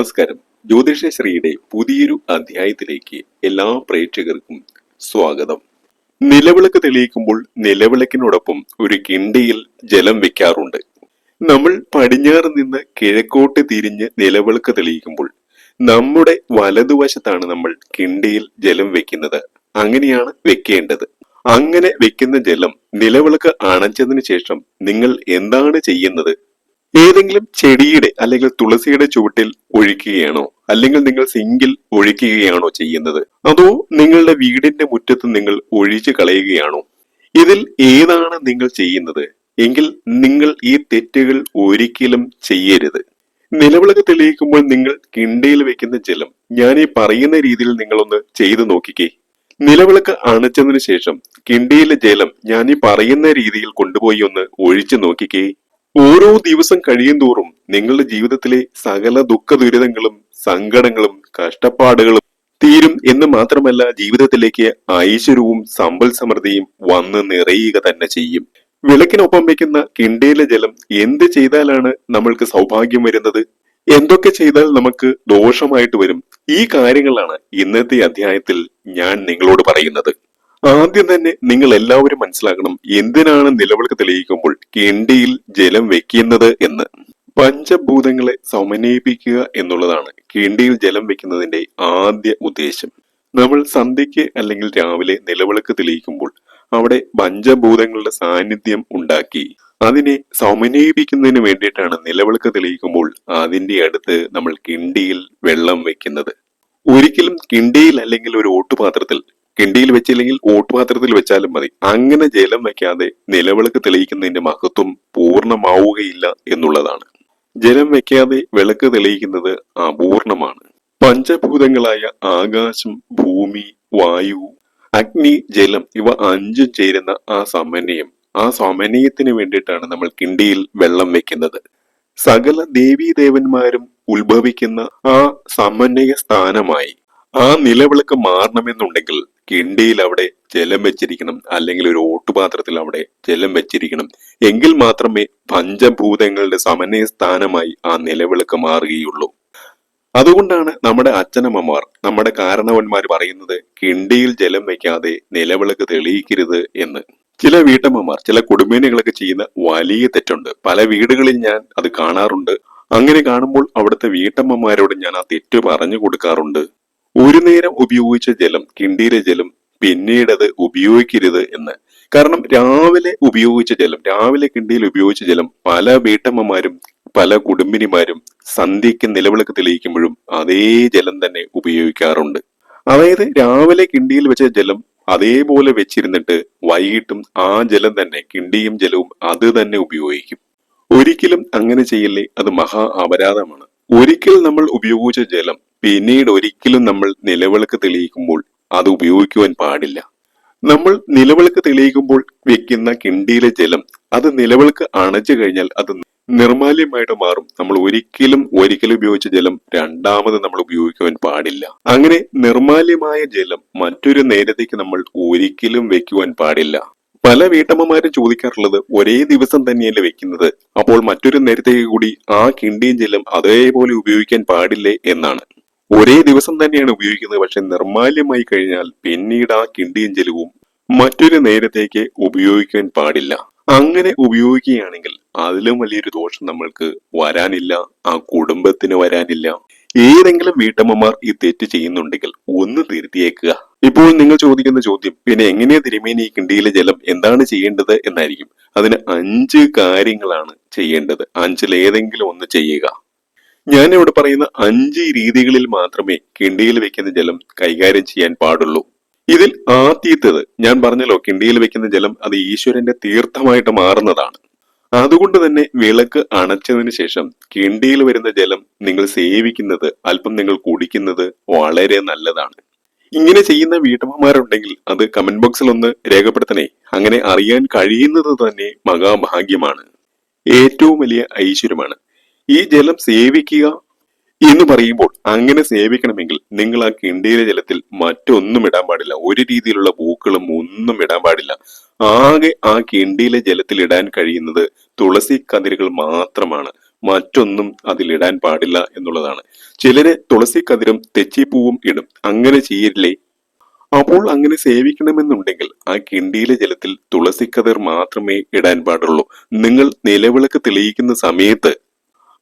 നമസ്കാരം. ജ്യോതിഷശ്രീയുടെ പുതിയൊരു അധ്യായത്തിലേക്ക് എല്ലാ പ്രേക്ഷകർക്കും സ്വാഗതം. നിലവിളക്ക് തെളിയിക്കുമ്പോൾ നിലവിളക്കിനോടൊപ്പം ഒരു കിണ്ടിയിൽ ജലം വെക്കാറുണ്ട്. നമ്മൾ പടിഞ്ഞാറ് നിന്ന് കിഴക്കോട്ട് തിരിഞ്ഞ് നിലവിളക്ക് തെളിയിക്കുമ്പോൾ നമ്മുടെ വലതുവശത്താണ് നമ്മൾ കിണ്ടിയിൽ ജലം വെക്കുന്നത്. അങ്ങനെയാണ് വെക്കേണ്ടത്. അങ്ങനെ വെക്കുന്ന ജലം നിലവിളക്ക് അണച്ചതിന് ശേഷം നിങ്ങൾ എന്താണ് ചെയ്യുന്നത്? ഏതെങ്കിലും ചെടിയുടെ അല്ലെങ്കിൽ തുളസിയുടെ ചുവട്ടിൽ ഒഴിക്കുകയാണോ? അല്ലെങ്കിൽ നിങ്ങൾ സിങ്കിൽ ഒഴിക്കുകയാണോ ചെയ്യുന്നത്? അതോ നിങ്ങളുടെ വീടിന്റെ മുറ്റത്ത് നിങ്ങൾ ഒഴിച്ചു കളയുകയാണോ? ഇതിൽ ഏതാണ് നിങ്ങൾ ചെയ്യുന്നത്? എങ്കിൽ നിങ്ങൾ ഈ തെറ്റുകൾ ഒരിക്കലും ചെയ്യരുത്. നിലവിളക്ക് തെളിയിക്കുമ്പോൾ നിങ്ങൾ കിണ്ടയിൽ വെക്കുന്ന ജലം ഞാൻ ഈ പറയുന്ന രീതിയിൽ നിങ്ങളൊന്ന് ചെയ്തു നോക്കിക്കേ. നിലവിളക്ക് അണച്ചതിനു ശേഷം കിണ്ടിയിലെ ജലം ഞാൻ ഈ പറയുന്ന രീതിയിൽ കൊണ്ടുപോയി ഒന്ന് ഒഴിച്ചു നോക്കിക്കേ. ഓരോ ദിവസം കഴിയും തോറും നിങ്ങളുടെ ജീവിതത്തിലെ സകല ദുഃഖ ദുരിതങ്ങളും സങ്കടങ്ങളും കഷ്ടപ്പാടുകളും തീരും എന്ന് മാത്രമല്ല ജീവിതത്തിലേക്ക് ഐശ്വര്യവും സമ്പൽ സമൃദ്ധിയും വന്ന് നിറയുക തന്നെ ചെയ്യും. വിളക്കിനൊപ്പം വെക്കുന്ന കിണ്ടയിലെ ജലം എന്ത് ചെയ്താലാണ് നമ്മൾക്ക് സൗഭാഗ്യം വരുന്നത്? എന്തൊക്കെ ചെയ്താൽ നമുക്ക് ദോഷമായിട്ട് വരും? ഈ കാര്യങ്ങളാണ് ഇന്നത്തെ അധ്യായത്തിൽ ഞാൻ നിങ്ങളോട് പറയുന്നത്. ആദ്യം തന്നെ നിങ്ങൾ എല്ലാവരും മനസ്സിലാക്കണം എന്തിനാണ് നിലവിളക്ക് തെളിയിക്കുമ്പോൾ കെണ്ടിയിൽ ജലം വെക്കുന്നത് എന്ന്. പഞ്ചഭൂതങ്ങളെ സമന്വയിപ്പിക്കുക എന്നുള്ളതാണ് കിണ്ടിയിൽ ജലം വെക്കുന്നതിന്റെ ആദ്യ ഉദ്ദേശം. നമ്മൾ സന്ധ്യയ്ക്ക് അല്ലെങ്കിൽ രാവിലെ നിലവിളക്ക് തെളിയിക്കുമ്പോൾ അവിടെ പഞ്ചഭൂതങ്ങളുടെ സാന്നിധ്യം ഉണ്ടാക്കി. അതിനെ സമന്വയിപ്പിക്കുന്നതിന് വേണ്ടിയിട്ടാണ് നിലവിളക്ക് തെളിയിക്കുമ്പോൾ അതിന്റെ അടുത്ത് നമ്മൾ കിണ്ടിയിൽ വെള്ളം വെക്കുന്നത്. ഒരിക്കലും കിണ്ടിയിൽ അല്ലെങ്കിൽ ഒരു ഓട്ടുപാത്രത്തിൽ കിണ്ടിയിൽ വെച്ചില്ലെങ്കിൽ ഓട്ടുപാത്രത്തിൽ വെച്ചാലും മതി. അങ്ങനെ ജലം വെക്കാതെ നിലവിളക്ക് തെളിയിക്കുന്നതിന്റെ മഹത്വം പൂർണമാവുകയില്ല എന്നുള്ളതാണ്. ജലം വെക്കാതെ വിളക്ക് തെളിയിക്കുന്നത് അപൂർണമാണ്. പഞ്ചഭൂതങ്ങളായ ആകാശം ഭൂമി വായു അഗ്നി ജലം ഇവ അഞ്ചും ചേരുന്ന ആ സമന്വയം. ആ സമന്വയത്തിന് വേണ്ടിയിട്ടാണ് നമ്മൾ കിണ്ടിയിൽ വെള്ളം വെക്കുന്നത് സകല ദേവീദേവന്മാരും ഉത്ഭവിക്കുന്ന ആ സമന്വയ സ്ഥാനമായി ആ നിലവിളക്ക് മാറണമെന്നുണ്ടെങ്കിൽ കിണ്ടിയിൽ അവിടെ ജലം വെച്ചിരിക്കണം അല്ലെങ്കിൽ ഒരു ഓട്ടുപാത്രത്തിൽ അവിടെ ജലം വെച്ചിരിക്കണം. എങ്കിൽ മാത്രമേ പഞ്ചഭൂതങ്ങളുടെ സമന്വയ സ്ഥാനമായി ആ നിലവിളക്ക് മാറുകയുള്ളൂ. അതുകൊണ്ടാണ് നമ്മുടെ അച്ഛനമ്മമാർ നമ്മുടെ കാരണവന്മാർ പറയുന്നത് കിണ്ടിയിൽ ജലം വെക്കാതെ നിലവിളക്ക് തെളിയിക്കരുത് എന്ന്. ചില വീട്ടമ്മമാർ ചില കുടുംബിനികളൊക്കെ ചെയ്യുന്ന വലിയ തെറ്റുണ്ട്. പല വീടുകളിൽ ഞാൻ അത് കാണാറുണ്ട്. അങ്ങനെ കാണുമ്പോൾ അവിടുത്തെ വീട്ടമ്മമാരോട് ഞാൻ ആ തെറ്റ് പറഞ്ഞു കൊടുക്കാറുണ്ട്. ഒരു നേരം ഉപയോഗിച്ച ജലം കിണ്ടിയിലെ ജലം പിന്നീട് അത് ഉപയോഗിക്കരുത് എന്ന്. കാരണം രാവിലെ ഉപയോഗിച്ച ജലം രാവിലെ കിണ്ടിയിൽ ഉപയോഗിച്ച ജലം പല വീട്ടമ്മമാരും പല കുടുംബിനിമാരും സന്ധ്യയ്ക്ക് നിലവിളക്ക് തെളിയിക്കുമ്പോഴും അതേ ജലം തന്നെ ഉപയോഗിക്കാറുണ്ട്. അതായത് രാവിലെ കിണ്ടിയിൽ വെച്ച ജലം അതേപോലെ വെച്ചിരുന്നിട്ട് വൈകിട്ടും ആ ജലം തന്നെ കിണ്ടിയും ജലവും അത് തന്നെ ഉപയോഗിക്കും. ഒരിക്കലും അങ്ങനെ ചെയ്യില്ലേ? അത് മഹാ അപരാധമാണ്. ഒരിക്കൽ നമ്മൾ ഉപയോഗിച്ച ജലം പിന്നീട് ഒരിക്കലും നമ്മൾ നിലവിളക്ക് തെളിയിക്കുമ്പോൾ അത് ഉപയോഗിക്കുവാൻ പാടില്ല. നമ്മൾ നിലവിളക്ക് തെളിയിക്കുമ്പോൾ വെക്കുന്ന കിണ്ടിയിലെ ജലം അത് നിലവിളക്ക് അണച്ചു കഴിഞ്ഞാൽ അത് നിർമാല്യമായിട്ട് മാറും. നമ്മൾ ഒരിക്കലും ഒരിക്കലും ഉപയോഗിച്ച ജലം രണ്ടാമത് നമ്മൾ ഉപയോഗിക്കുവാൻ പാടില്ല. അങ്ങനെ നിർമാല്യമായ ജലം മറ്റൊരു നേരത്തേക്ക് നമ്മൾ ഒരിക്കലും വെക്കുവാൻ പാടില്ല. പല വീട്ടമ്മമാരും ചോദിക്കാറുള്ളത് ഒരേ ദിവസം തന്നെയല്ലേ വെക്കുന്നത്. അപ്പോൾ മറ്റൊരു നേരത്തേക്ക് കൂടി ആ കിണ്ടിയും ജലം അതേപോലെ ഉപയോഗിക്കാൻ പാടില്ലേ എന്നാണ്. ഒരേ ദിവസം തന്നെയാണ് ഉപയോഗിക്കുന്നത്. പക്ഷെ നിർമാല്യമായി കഴിഞ്ഞാൽ പിന്നീട് ആ കിണ്ടിയും ജലവും മറ്റൊരു നേരത്തേക്ക് ഉപയോഗിക്കാൻ പാടില്ല. അങ്ങനെ ഉപയോഗിക്കുകയാണെങ്കിൽ അതിലും വലിയൊരു ദോഷം നമ്മൾക്ക് വരാനില്ല. ആ കുടുംബത്തിന് വരാനില്ല. ഏതെങ്കിലും വീട്ടമ്മമാർ ഈ തെറ്റ് ചെയ്യുന്നുണ്ടെങ്കിൽ ഒന്ന് തിരുത്തിയേക്കുക. ഇപ്പോൾ നിങ്ങൾ ചോദിക്കുന്ന ചോദ്യം പിന്നെ എങ്ങനെയാ തിരുമേന ഈ കിണ്ടിയിലെ ജലം? എന്താണ് ചെയ്യേണ്ടത്? എന്നായിരിക്കും. അതിന് അഞ്ച് കാര്യങ്ങളാണ് ചെയ്യേണ്ടത്. അഞ്ചിൽ ഏതെങ്കിലും ഒന്ന് ചെയ്യുക. ഞാൻ ഇവിടെ പറയുന്ന അഞ്ച് രീതികളിൽ മാത്രമേ കിണ്ടിയിൽ വെക്കുന്ന ജലം കൈകാര്യം ചെയ്യാൻ പാടുള്ളൂ. ഇതിൽ ആദ്യത്തേത് ഞാൻ പറഞ്ഞല്ലോ കിണ്ടിയിൽ വെക്കുന്ന ജലം അത് ഈശ്വരന്റെ തീർത്ഥമായിട്ട് മാറുന്നതാണ്. അതുകൊണ്ട് തന്നെ വിളക്ക് അണച്ചതിന് ശേഷം കിണ്ടിയിൽ വരുന്ന ജലം നിങ്ങൾ സേവിക്കുന്നത് അല്പം നിങ്ങൾ കുടിക്കുന്നത് വളരെ നല്ലതാണ്. ഇങ്ങനെ ചെയ്യുന്ന വീട്ടമ്മമാരുണ്ടെങ്കിൽ അത് കമന്റ് ബോക്സിൽ ഒന്ന് രേഖപ്പെടുത്തണേ. അങ്ങനെ അറിയാൻ കഴിയുന്നത് തന്നെ മഹാഭാഗ്യമാണ്. ഏറ്റവും വലിയ ഐശ്വര്യമാണ്. ഈ ജലം സേവിക്കുക എന്ന് പറയുമ്പോൾ അങ്ങനെ സേവിക്കണമെങ്കിൽ നിങ്ങൾ ആ കിണ്ടിയിലെ ജലത്തിൽ മറ്റൊന്നും ഇടാൻ പാടില്ല. ഒരു രീതിയിലുള്ള പൂക്കളും ഒന്നും ഇടാൻ പാടില്ല. ആകെ ആ കിണ്ടിയിലെ ജലത്തിൽ ഇടാൻ കഴിയുന്നത് തുളസി കതിരുകൾ മാത്രമാണ്. മറ്റൊന്നും അതിലിടാൻ പാടില്ല എന്നുള്ളതാണ്. ചിലര് തുളസി കതിരും തെച്ചിപ്പൂവും ഇടും. അങ്ങനെ ചെയ്യില്ലേ? അപ്പോൾ അങ്ങനെ സേവിക്കണമെന്നുണ്ടെങ്കിൽ ആ കിണ്ടിയിലെ ജലത്തിൽ തുളസി കതിർ മാത്രമേ ഇടാൻ പാടുള്ളൂ. നിങ്ങൾ നിലവിളക്ക് തെളിയിക്കുന്ന സമയത്ത്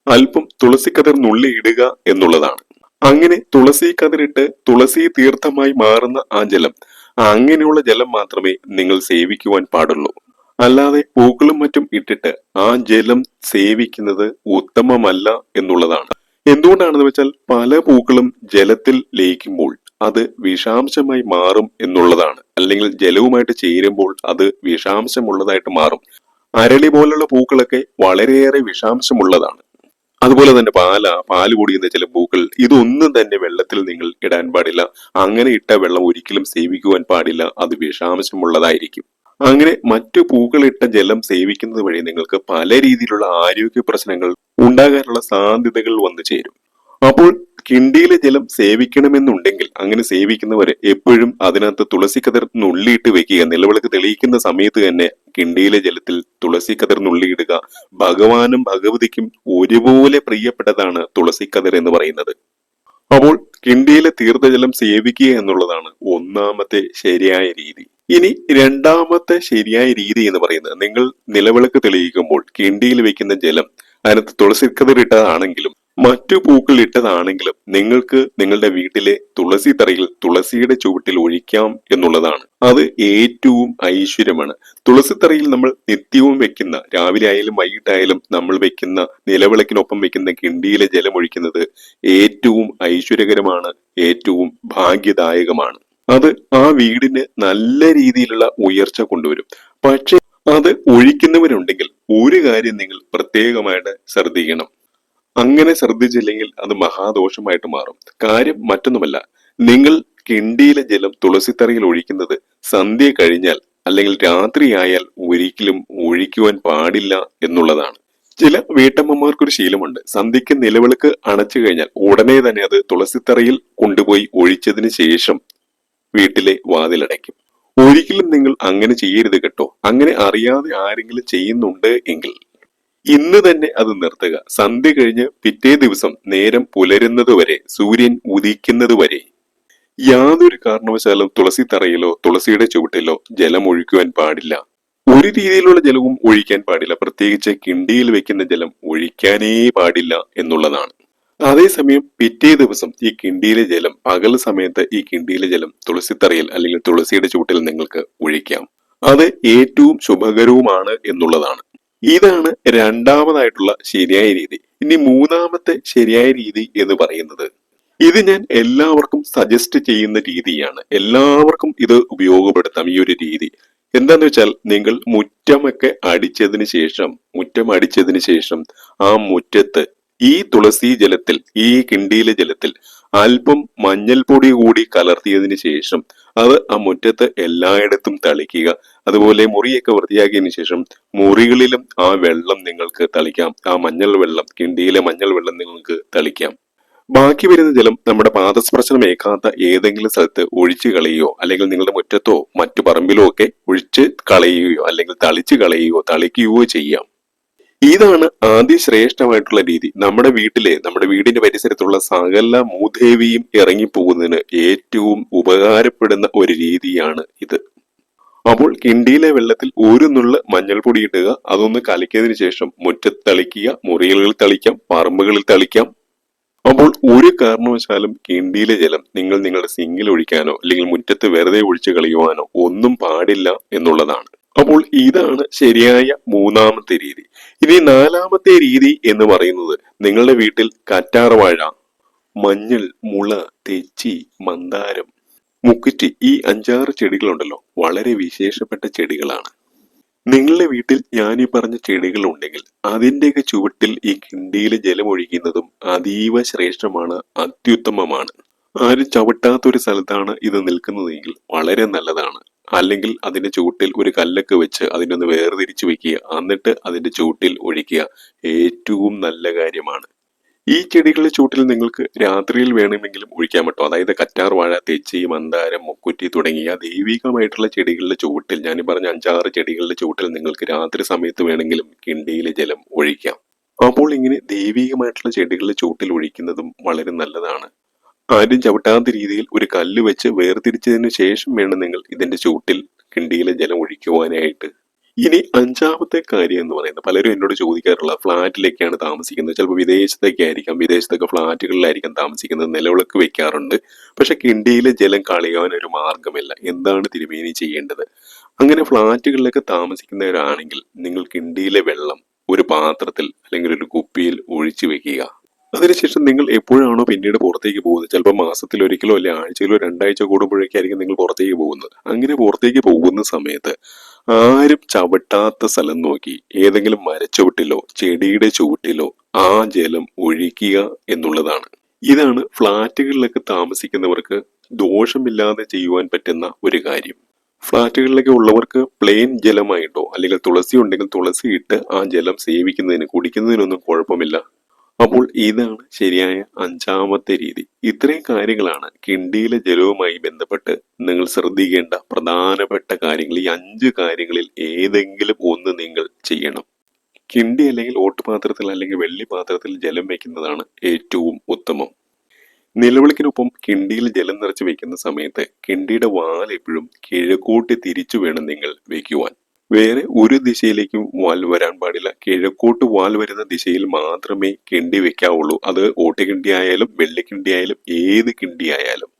അല്പം തുളസിക്കതിർ നുള്ളി ഇടുക എന്നുള്ളതാണ്. അങ്ങനെ തുളസി കതിരിട്ട് തുളസി തീർത്ഥമായി മാറുന്ന ആ ജലം അങ്ങനെയുള്ള ജലം മാത്രമേ നിങ്ങൾ സേവിക്കുവാൻ പാടുള്ളൂ. അല്ലാതെ പൂക്കളും മറ്റും ഇട്ടിട്ട് ആ ജലം സേവിക്കുന്നത് ഉത്തമമല്ല എന്നുള്ളതാണ്. എന്തുകൊണ്ടാണെന്ന് വെച്ചാൽ പല പൂക്കളും ജലത്തിൽ ലയിക്കുമ്പോൾ അത് വിഷാംശമായി മാറും എന്നുള്ളതാണ്. അല്ലെങ്കിൽ ജലവുമായിട്ട് ചേരുമ്പോൾ അത് വിഷാംശമുള്ളതായിട്ട് മാറും. അരളി പോലുള്ള പൂക്കളൊക്കെ വളരെയേറെ വിഷാംശമുള്ളതാണ്. അതുപോലെ തന്നെ പാല പാൽ പൊടിയുന്ന ചില പൂക്കൾ ഇതൊന്നും തന്നെ വെള്ളത്തിൽ നിങ്ങൾ ഇടാൻ പാടില്ല. അങ്ങനെ ഇട്ട വെള്ളം ഒരിക്കലും സേവിക്കുവാൻ പാടില്ല. അത് വിഷാംശമുള്ളതായിരിക്കും. അങ്ങനെ മറ്റു പൂക്കളിട്ട ജലം സേവിക്കുന്നത് വഴി നിങ്ങൾക്ക് പല രീതിയിലുള്ള ആരോഗ്യ പ്രശ്നങ്ങൾ ഉണ്ടാകാനുള്ള സാധ്യതകൾ വന്നു ചേരും. അപ്പോൾ കിണ്ടിയിലെ ജലം സേവിക്കണമെന്നുണ്ടെങ്കിൽ അങ്ങനെ സേവിക്കുന്നവരെ എപ്പോഴും അതിനകത്ത് തുളസി കതിർ നുള്ളിയിട്ട് വെക്കുക. നിലവിളക്ക് തെളിയിക്കുന്ന സമയത്ത് തന്നെ കിണ്ടിയിലെ ജലത്തിൽ തുളസി കതിർ നുള്ളിയിടുക. ഭഗവാനും ഭഗവതിക്കും ഒരുപോലെ പ്രിയപ്പെട്ടതാണ് തുളസി കതിർ എന്ന് പറയുന്നത്. അപ്പോൾ കിണ്ടിയിലെ തീർത്ഥജലം സേവിക്കുക എന്നുള്ളതാണ് ഒന്നാമത്തെ ശരിയായ രീതി. ഇനി രണ്ടാമത്തെ ശരിയായ രീതി എന്ന് പറയുന്നത് നിങ്ങൾ നിലവിളക്ക് തെളിയിക്കുമ്പോൾ കിണ്ടിയിൽ വെക്കുന്ന ജലം അതിനകത്ത് തുളസിക്കതിർ ഇട്ടതാണെങ്കിലും മറ്റു പൂക്കൾ ഇട്ടതാണെങ്കിലും നിങ്ങൾക്ക് നിങ്ങളുടെ വീട്ടിലെ തുളസി തറയിൽ തുളസിയുടെ ചുവട്ടിൽ ഒഴിക്കാം എന്നുള്ളതാണ്. അത് ഏറ്റവും ഐശ്വര്യമാണ്. തുളസി തറയിൽ നമ്മൾ നിത്യവും വെക്കുന്ന രാവിലെ ആയാലും വൈകിട്ടായാലും നമ്മൾ വെക്കുന്ന നിലവിളക്കിനൊപ്പം വെക്കുന്ന കിണ്ടിയിലെ ജലം ഒഴിക്കുന്നത് ഏറ്റവും ഐശ്വര്യകരമാണ് ഏറ്റവും ഭാഗ്യദായകമാണ്. അത് ആ വീടിന് നല്ല രീതിയിലുള്ള ഉയർച്ച കൊണ്ടുവരും. പക്ഷെ അത് ഒഴിക്കുന്നവരുണ്ടെങ്കിൽ ഒരു കാര്യം നിങ്ങൾ പ്രത്യേകമായിട്ട് ശ്രദ്ധിക്കണം. അങ്ങനെ ശ്രദ്ധിച്ചില്ലെങ്കിൽ അത് മഹാദോഷമായിട്ട് മാറും. കാര്യം മറ്റൊന്നുമല്ല നിങ്ങൾ കിണ്ടിയിലെ ജലം തുളസിത്തറയിൽ ഒഴിക്കുന്നത് സന്ധ്യ കഴിഞ്ഞാൽ അല്ലെങ്കിൽ രാത്രിയായാൽ ഒരിക്കലും ഒഴിക്കുവാൻ പാടില്ല എന്നുള്ളതാണ്. ചില വീട്ടമ്മമാർക്കൊരു ശീലമുണ്ട്. സന്ധ്യയ്ക്ക് നിലവിളക്ക് അണച്ചു കഴിഞ്ഞാൽ ഉടനെ തന്നെ അത് തുളസിത്തറയിൽ കൊണ്ടുപോയി ഒഴിച്ചതിന് ശേഷം വീട്ടിലെ വാതിലടയ്ക്കും. ഒരിക്കലും നിങ്ങൾ അങ്ങനെ ചെയ്യരുത് കേട്ടോ. അങ്ങനെ അറിയാതെ ആരെങ്കിലും ചെയ്യുന്നുണ്ട് എങ്കിൽ ഇന്ന് തന്നെ അത് നിർത്തുക. സന്ധ്യ കഴിഞ്ഞ് പിറ്റേ ദിവസം നേരം പുലരുന്നത് വരെ സൂര്യൻ ഉദിക്കുന്നത് വരെ. യാതൊരു കാരണവശാലും തുളസി തറയിലോ തുളസിയുടെ ചുവട്ടിലോ ജലം ഒഴിക്കുവാൻ പാടില്ല. ഒരു രീതിയിലുള്ള ജലവും ഒഴിക്കാൻ പാടില്ല. പ്രത്യേകിച്ച് കിണ്ടിയിൽ വെക്കുന്ന ജലം ഒഴിക്കാനേ പാടില്ല എന്നുള്ളതാണ്. അതേസമയം പിറ്റേ ദിവസം ഈ കിണ്ടിയിലെ ജലം പകൽ സമയത്ത് ഈ കിണ്ടിയിലെ ജലം തുളസിത്തറയിൽ അല്ലെങ്കിൽ തുളസിയുടെ ചുവട്ടിൽ നിങ്ങൾക്ക് ഒഴിക്കാം. അത് ഏറ്റവും ശുഭകരവുമാണ് എന്നുള്ളതാണ്. ഇതാണ് രണ്ടാമതായിട്ടുള്ള ശരിയായ രീതി. ഇനി മൂന്നാമത്തെ ശരിയായ രീതി എന്ന് പറയുന്നത് ഇത് ഞാൻ എല്ലാവർക്കും സജസ്റ്റ് ചെയ്യുന്ന രീതിയാണ്. എല്ലാവർക്കും ഇത് ഉപയോഗപ്പെടുത്താം ഈ ഒരു രീതി. എന്താന്ന് വെച്ചാൽ നിങ്ങൾ മുറ്റമൊക്കെ അടിച്ചതിന് ശേഷം മുറ്റം അടിച്ചതിന് ശേഷം ആ മുറ്റത്ത് ഈ തുളസി ജലത്തിൽ ഈ കിണ്ടിയിലെ ജലത്തിൽ അല്പം മഞ്ഞൾപ്പൊടി കൂടി കലർത്തിയതിന് ശേഷം അത് ആ മുറ്റത്ത് എല്ലായിടത്തും തളിക്കുക. അതുപോലെ മുറിയൊക്കെ വൃത്തിയാക്കിയതിനു ശേഷം മുറികളിലും ആ വെള്ളം നിങ്ങൾക്ക് തളിക്കാം. ആ മഞ്ഞൾ വെള്ളം കിണ്ടിയിലെ മഞ്ഞൾ വെള്ളം നിങ്ങൾക്ക് തളിക്കാം. ബാക്കി വരുന്ന ജലം നമ്മുടെ പാദസ്പർശനം ഏക്കാത്ത ഏതെങ്കിലും സ്ഥലത്ത് ഒഴിച്ചു കളയുകയോ അല്ലെങ്കിൽ നിങ്ങളുടെ മുറ്റത്തോ മറ്റു പറമ്പിലോ ഒക്കെ ഒഴിച്ച് കളയുകയോ അല്ലെങ്കിൽ തളിച്ചു കളയുകയോ തളിക്കുകയോ ചെയ്യാം. ഇതാണ് ആദ്യ ശ്രേഷ്ഠമായിട്ടുള്ള രീതി. നമ്മുടെ വീട്ടിലെ നമ്മുടെ വീടിന്റെ പരിസരത്തുള്ള സകല മൂദേവിയും ഇറങ്ങിപ്പോകുന്നതിന് ഏറ്റവും ഉപകാരപ്പെടുന്ന ഒരു രീതിയാണ് ഇത്. അപ്പോൾ കിണ്ടിയിലെ വെള്ളത്തിൽ ഒരു നുള്ള് മഞ്ഞൾപ്പൊടി ഇടുക അതൊന്ന് കലക്കിയതിനു ശേഷം മുറ്റത്ത് തളിക്കുക മുറികളിൽ തളിക്കാം പറമ്പുകളിൽ തളിക്കാം. അപ്പോൾ ഒരു കാരണവശാലും കിണ്ടിയിലെ ജലം നിങ്ങൾ നിങ്ങളുടെ സിങ്കിൽ ഒഴിക്കാനോ അല്ലെങ്കിൽ മുറ്റത്ത് വെറുതെ ഒഴിച്ചു കളിയുവാനോ ഒന്നും പാടില്ല എന്നുള്ളതാണ്. അപ്പോൾ ഇതാണ് ശരിയായ മൂന്നാമത്തെ രീതി. ഇനി നാലാമത്തെ രീതി എന്ന് പറയുന്നത് നിങ്ങളുടെ വീട്ടിൽ കറ്റാർവാഴ മഞ്ഞൾ മുള തെച്ചി മന്ദാരം മുക്കുറ്റി ഈ അഞ്ചാറ് ചെടികളുണ്ടല്ലോ. വളരെ വിശേഷപ്പെട്ട ചെടികളാണ്. നിങ്ങളുടെ വീട്ടിൽ ഞാൻ ഈ പറഞ്ഞ ചെടികൾ ഉണ്ടെങ്കിൽ അതിന്റെയൊക്കെ ചുവട്ടിൽ ഈ കിണ്ടിയിൽ ജലമൊഴിക്കുന്നതും അതീവ ശ്രേഷ്ഠമാണ് അത്യുത്തമമാണ്. ആരും ചവിട്ടാത്തൊരു സ്ഥലത്താണ് ഇത് നിൽക്കുന്നതെങ്കിൽ വളരെ നല്ലതാണ്. അല്ലെങ്കിൽ അതിന്റെ ചൂട്ടിൽ ഒരു കല്ലൊക്കെ വെച്ച് അതിനൊന്ന് വേർതിരിച്ച് വെക്കുക. എന്നിട്ട് അതിന്റെ ചൂട്ടിൽ ഒഴിക്കുക. ഏറ്റവും നല്ല കാര്യമാണ്. ഈ ചെടികളുടെ ചൂട്ടിൽ നിങ്ങൾക്ക് രാത്രിയിൽ വേണമെങ്കിലും ഒഴിക്കാൻ പറ്റും അതായത് കറ്റാർ വാഴ തെച്ചി മന്ദാരം മുക്കുറ്റി തുടങ്ങിയ ദൈവികമായിട്ടുള്ള ചെടികളുടെ ചൂട്ടിൽ ഞാൻ പറഞ്ഞ അഞ്ചാറ് ചെടികളുടെ ചൂട്ടിൽ നിങ്ങൾക്ക് രാത്രി സമയത്ത് വേണമെങ്കിലും കിണ്ടിയിലെ ജലം ഒഴിക്കാം. അപ്പോൾ ഇങ്ങനെ ദൈവികമായിട്ടുള്ള ചെടികളുടെ ചൂട്ടിൽ ഒഴിക്കുന്നതും വളരെ നല്ലതാണ്. ആരും ചവിട്ടാത്ത രീതിയിൽ ഒരു കല്ല് വെച്ച് വേർതിരിച്ചതിന് ശേഷം വേണം നിങ്ങൾ ഇതിന്റെ ചൂട്ടിൽ കിണ്ടിയിലെ ജലം ഒഴിക്കുവാനായിട്ട്. ഇനി അഞ്ചാമത്തെ കാര്യം എന്ന് പറയുന്നത് പലരും എന്നോട് ചോദിക്കാറുള്ള ഫ്ലാറ്റിലേക്കാണ് താമസിക്കുന്നത്. ചിലപ്പോൾ വിദേശത്തൊക്കെ ആയിരിക്കാം. വിദേശത്തൊക്കെ ഫ്ലാറ്റുകളിലായിരിക്കാം താമസിക്കുന്നത്. നിലവിളക്ക് വെക്കാറുണ്ട്. പക്ഷെ കിണ്ടിയിലെ ജലം കളയാൻ ഒരു മാർഗമില്ല എന്താണ് തിരുമേനി ചെയ്യേണ്ടത്? അങ്ങനെ ഫ്ലാറ്റുകളിലൊക്കെ താമസിക്കുന്നവരാണെങ്കിൽ നിങ്ങൾ കിണ്ടിയിലെ വെള്ളം ഒരു പാത്രത്തിൽ അല്ലെങ്കിൽ ഒരു കുപ്പിയിൽ ഒഴിച്ചു വെക്കുക. അതിനുശേഷം നിങ്ങൾ എപ്പോഴാണോ പിന്നീട് പുറത്തേക്ക് പോകുന്നത്? ചിലപ്പോൾ മാസത്തിൽ ഒരിക്കലോ അല്ലെ ആഴ്ചയിലോ രണ്ടാഴ്ച കൂടുമ്പോഴേക്കായിരിക്കും നിങ്ങൾ പുറത്തേക്ക് പോകുന്നത്. അങ്ങനെ പുറത്തേക്ക് പോകുന്ന സമയത്ത് ആരും ചവിട്ടാത്ത സ്ഥലം നോക്കി ഏതെങ്കിലും മരച്ചുവട്ടിലോ ചെടിയുടെ ചുവട്ടിലോ ആ ജലം ഒഴിക്കുക എന്നുള്ളതാണ്. ഇതാണ് ഫ്ളാറ്റുകളിലൊക്കെ താമസിക്കുന്നവർക്ക് ദോഷമില്ലാതെ ചെയ്യുവാൻ പറ്റുന്ന ഒരു കാര്യം. ഫ്ളാറ്റുകളിലൊക്കെ ഉള്ളവർക്ക് പ്ലെയിൻ ജലമായിട്ടോ അല്ലെങ്കിൽ തുളസി ഉണ്ടെങ്കിൽ തുളസി ഇട്ട് ആ ജലം സേവിക്കുന്നതിന് കുടിക്കുന്നതിനൊന്നും കുഴപ്പമില്ല. അപ്പോൾ ഇതാണ് ശരിയായ അഞ്ചാമത്തെ രീതി. ഇത്രയും കാര്യങ്ങളാണ് കിണ്ടിയിലെ ജലവുമായി ബന്ധപ്പെട്ട് നിങ്ങൾ ശ്രദ്ധിക്കേണ്ട പ്രധാനപ്പെട്ട കാര്യങ്ങൾ. ഈ അഞ്ച് കാര്യങ്ങളിൽ ഏതെങ്കിലും ഒന്ന് നിങ്ങൾ ചെയ്യണം. കിണ്ടി അല്ലെങ്കിൽ ഓട്ടുപാത്രത്തിൽ അല്ലെങ്കിൽ വെള്ളി പാത്രത്തിൽ ജലം വയ്ക്കുന്നതാണ് ഏറ്റവും ഉത്തമം. നിലവിളിക്കിനൊപ്പം കിണ്ടിയിൽ ജലം നിറച്ച് വെക്കുന്ന സമയത്ത് കിണ്ടിയുടെ വാൽ എപ്പോഴും കിഴക്കോട്ട് തിരിച്ചു വേണം നിങ്ങൾ വെക്കുവാൻ വേറെ ഒരു ദിശയിലേക്കും വാൽ വരാൻ പാടില്ല. കിഴക്കോട്ട് വാൽ വരുന്ന ദിശയിൽ മാത്രമേ കിണ്ടി വെക്കാവുള്ളൂ. അത് ഓട്ടുകിണ്ടി ആയാലും വെള്ളിക്കിണ്ടി ആയാലും ഏത് കിണ്ടി ആയാലും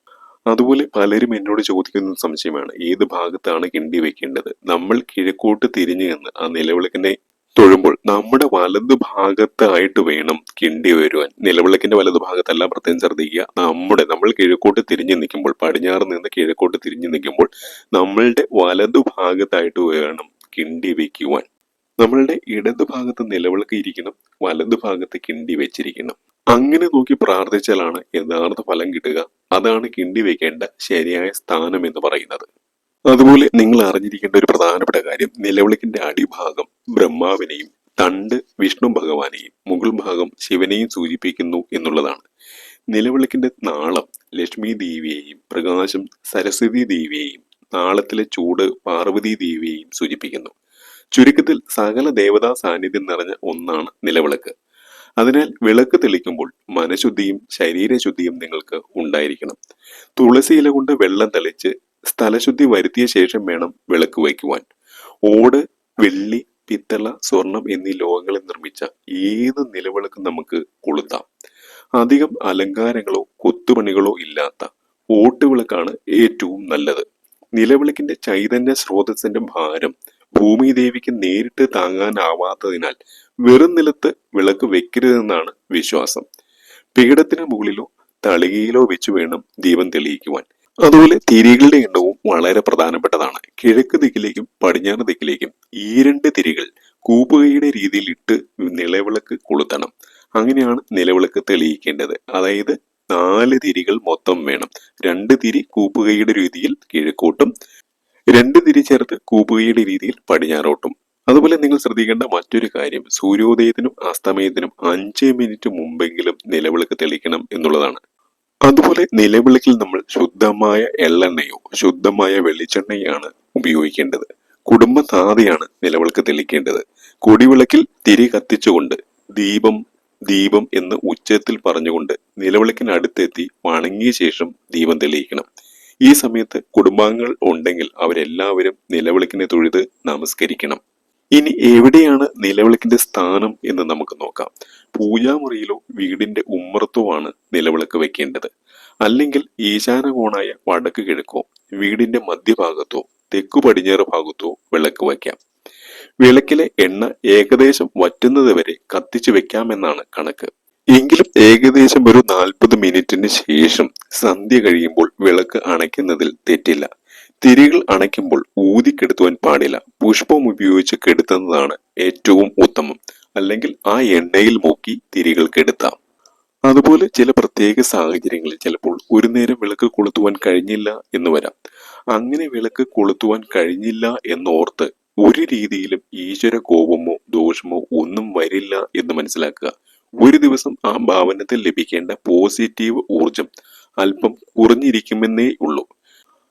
അതുപോലെ പലരും എന്നോട് ചോദിക്കുന്ന സംശയമാണ് ഏത് ഭാഗത്താണ് കിണ്ടി വെക്കേണ്ടത്? നമ്മൾ കിഴക്കോട്ട് തിരിഞ്ഞു നിന്ന് ആ നിലവിളക്കിനെ തൊഴുമ്പോൾ നമ്മുടെ വലതു ഭാഗത്തായിട്ട് വേണം കിണ്ടി വരുവാൻ. നിലവിളക്കിന്റെ വലതു ഭാഗത്തല്ല പ്രത്യേകം ശ്രദ്ധിക്കുക. നമ്മുടെ നമ്മൾ കിഴക്കോട്ട് തിരിഞ്ഞു നിൽക്കുമ്പോൾ പടിഞ്ഞാറ് നിന്ന് കിഴക്കോട്ട് തിരിഞ്ഞു നിൽക്കുമ്പോൾ നമ്മളുടെ വലതു ഭാഗത്തായിട്ട് വേണം കിണ്ടി വെക്കുവാൻ നമ്മളുടെ ഇടതു ഭാഗത്ത് നിലവിളക്ക് ഇരിക്കണം വലതു ഭാഗത്ത് കിണ്ടി വെച്ചിരിക്കണം. അങ്ങനെ നോക്കി പ്രാർത്ഥിച്ചാലാണ് യഥാർത്ഥ ഫലം കിട്ടുക. അതാണ് കിണ്ടി വെക്കേണ്ട ശരിയായ സ്ഥാനം എന്ന് പറയുന്നത്. അതുപോലെ നിങ്ങൾ അറിഞ്ഞിരിക്കേണ്ട ഒരു പ്രധാനപ്പെട്ട കാര്യം നിലവിളക്കിന്റെ അടിഭാഗം ബ്രഹ്മാവിനെയും തണ്ട് വിഷ്ണു ഭഗവാനെയും മുകൾ ഭാഗം ശിവനെയും സൂചിപ്പിക്കുന്നു എന്നുള്ളതാണ്. നിലവിളക്കിന്റെ നാളം ലക്ഷ്മി ദേവിയെയും പ്രകാശം സരസ്വതി ദേവിയെയും നാളത്തിലെ ചൂട് പാർവതി ദേവിയെയും സൂചിപ്പിക്കുന്നു. ചുരുക്കത്തിൽ സകല ദേവതാ സാന്നിധ്യം നിറഞ്ഞ ഒന്നാണ് നിലവിളക്ക്. അതിനാൽ വിളക്ക് തെളിക്കുമ്പോൾ മനഃശുദ്ധിയും ശരീരശുദ്ധിയും നിങ്ങൾക്ക് ഉണ്ടായിരിക്കണം. തുളസി ഇല കൊണ്ട് വെള്ളം തെളിച്ച് സ്ഥലശുദ്ധി വരുത്തിയ ശേഷം വേണം വിളക്ക് വയ്ക്കുവാൻ. ഓട് വെള്ളി പിത്തള സ്വർണം എന്നീ ലോഹങ്ങളിൽ നിർമ്മിച്ച ഏത് നിലവിളക്കും നമുക്ക് കൊളുത്താം. അധികം അലങ്കാരങ്ങളോ കൊത്തുപണികളോ ഇല്ലാത്ത ഓട്ടുവിളക്കാണ് ഏറ്റവും നല്ലത്. നിലവിളക്കിന്റെ ചൈതന്യ സ്രോതസ്സിന്റെ ഭാരം ഭൂമിദേവിക്ക് നേരിട്ട് താങ്ങാനാവാത്തതിനാൽ വെറും നിലത്ത് വിളക്ക് വെക്കരുതെന്നാണ് വിശ്വാസം. പീഠത്തിന് മുകളിലോ തളികയിലോ വെച്ച് വേണം ദീപം തെളിയിക്കുവാൻ. അതുപോലെ തിരികളുടെ എണ്ണവും വളരെ പ്രധാനപ്പെട്ടതാണ്. കിഴക്ക് ദിക്കിലേക്കും പടിഞ്ഞാറ് ദിക്കിലേക്കും ഈ രണ്ട് തിരികൾ കൂപ്പുകയുടെ രീതിയിൽ ഇട്ട് നിലവിളക്ക് കൊളുത്തണം. അങ്ങനെയാണ് നിലവിളക്ക് തെളിയിക്കേണ്ടത്. അതായത് നാല് തിരികൾ മൊത്തം വേണം. രണ്ട് തിരി കൂപ്പുകൈയുടെ രീതിയിൽ കിഴക്കോട്ടും രണ്ട് തിരി ചേർത്ത് കൂപ്പുകൈയുടെ രീതിയിൽ പടിഞ്ഞാറോട്ടും. അതുപോലെ നിങ്ങൾ ശ്രദ്ധിക്കേണ്ട മറ്റൊരു കാര്യം സൂര്യോദയത്തിനും അസ്തമയത്തിനും അഞ്ച് മിനിറ്റ് മുമ്പെങ്കിലും നിലവിളക്ക് തെളിക്കണം എന്നുള്ളതാണ്. അതുപോലെ നിലവിളക്കിൽ നമ്മൾ ശുദ്ധമായ എള്ളെണ്ണയോ ശുദ്ധമായ വെളിച്ചെണ്ണയാണ് ഉപയോഗിക്കേണ്ടത്. കുടുംബനാഥയാണ് നിലവിളക്ക് തെളിക്കേണ്ടത്. കൊടിവിളക്കിൽ തിരി കത്തിച്ചുകൊണ്ട് ദീപം ദീപം എന്ന് ഉച്ചത്തിൽ പറഞ്ഞുകൊണ്ട് നിലവിളക്കിന് അടുത്തെത്തി വണങ്ങിയ ശേഷം ദീപം തെളിയിക്കണം. ഈ സമയത്ത് കുടുംബാംഗങ്ങൾ ഉണ്ടെങ്കിൽ അവരെല്ലാവരും നിലവിളക്കിനെ തൊഴുത് നമസ്കരിക്കണം. ഇനി എവിടെയാണ് നിലവിളക്കിന്റെ സ്ഥാനം എന്ന് നമുക്ക് നോക്കാം. പൂജാമുറിയിലോ വീടിന്റെ ഉമ്മറത്തോ ആണ് നിലവിളക്ക് വെക്കേണ്ടത്. അല്ലെങ്കിൽ ഈശാനകോണായ വടക്ക് കിഴക്കോ വീടിന്റെ മധ്യഭാഗത്തോ തെക്കു പടിഞ്ഞാറ് ഭാഗത്തോ വിളക്ക് വയ്ക്കാം. വിളക്കിലെ എണ്ണ ഏകദേശം വറ്റുന്നത് വരെ കത്തിച്ചു വെക്കാമെന്നാണ് കണക്ക്. എങ്കിലും ഏകദേശം ഒരു നാൽപ്പത് മിനിറ്റിന് ശേഷം സന്ധ്യ കഴിയുമ്പോൾ വിളക്ക് അണയ്ക്കുന്നതിൽ തെറ്റില്ല. തിരികൾ അണയ്ക്കുമ്പോൾ ഊതിക്കെടുത്തുവാൻ പാടില്ല. പുഷ്പം ഉപയോഗിച്ച് കെടുത്തുന്നതാണ് ഏറ്റവും ഉത്തമം. അല്ലെങ്കിൽ ആ എണ്ണയിൽ മുക്കി തിരികൾ കെടുത്താം. അതുപോലെ ചില പ്രത്യേക സാഹചര്യങ്ങളിൽ ചിലപ്പോൾ ഒരു നേരം വിളക്ക് കൊളുത്തുവാൻ കഴിഞ്ഞില്ല എന്ന് വരാം. അങ്ങനെ വിളക്ക് കൊളുത്തുവാൻ കഴിഞ്ഞില്ല എന്നോർത്ത് ഒരു രീതിയിലും ഈശ്വര കോപമോ ദോഷമോ ഒന്നും വരില്ല എന്ന് മനസ്സിലാക്കുക. ഒരു ദിവസം ആ ഭാവനത്തിൽ ലഭിക്കേണ്ട പോസിറ്റീവ് ഊർജം അല്പം കുറഞ്ഞിരിക്കുമെന്നേ ഉള്ളൂ.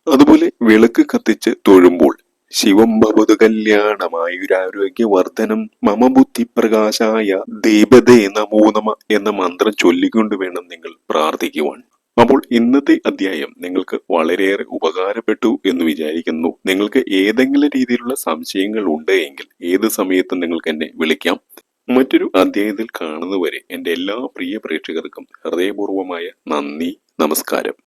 അതുപോലെ വിളക്ക് കത്തിച്ച് തൊഴുമ്പോൾ ശിവം ഭവതു കല്യാണമായുരാരോഗ്യവർദ്ധനം മമ മമബുദ്ധി പ്രകാശായ ദീപതേ നമോ നമ എന്ന മന്ത്രം ചൊല്ലിക്കൊണ്ട് വേണം നിങ്ങൾ പ്രാർത്ഥിക്കുവാൻ. അപ്പോൾ ഇന്നത്തെ അധ്യായം നിങ്ങൾക്ക് വളരെയേറെ ഉപകാരപ്പെട്ടു എന്ന് വിചാരിക്കുന്നു. നിങ്ങൾക്ക് ഏതെങ്കിലും രീതിയിലുള്ള സംശയങ്ങൾ ഉണ്ട് എങ്കിൽ ഏത് സമയത്തും നിങ്ങൾക്ക് എന്നെ വിളിക്കാം. മറ്റൊരു അധ്യായത്തിൽ കാണുന്നവരെ എന്റെ എല്ലാ പ്രിയ പ്രേക്ഷകർക്കും ഹൃദയപൂർവമായ നന്ദി നമസ്കാരം.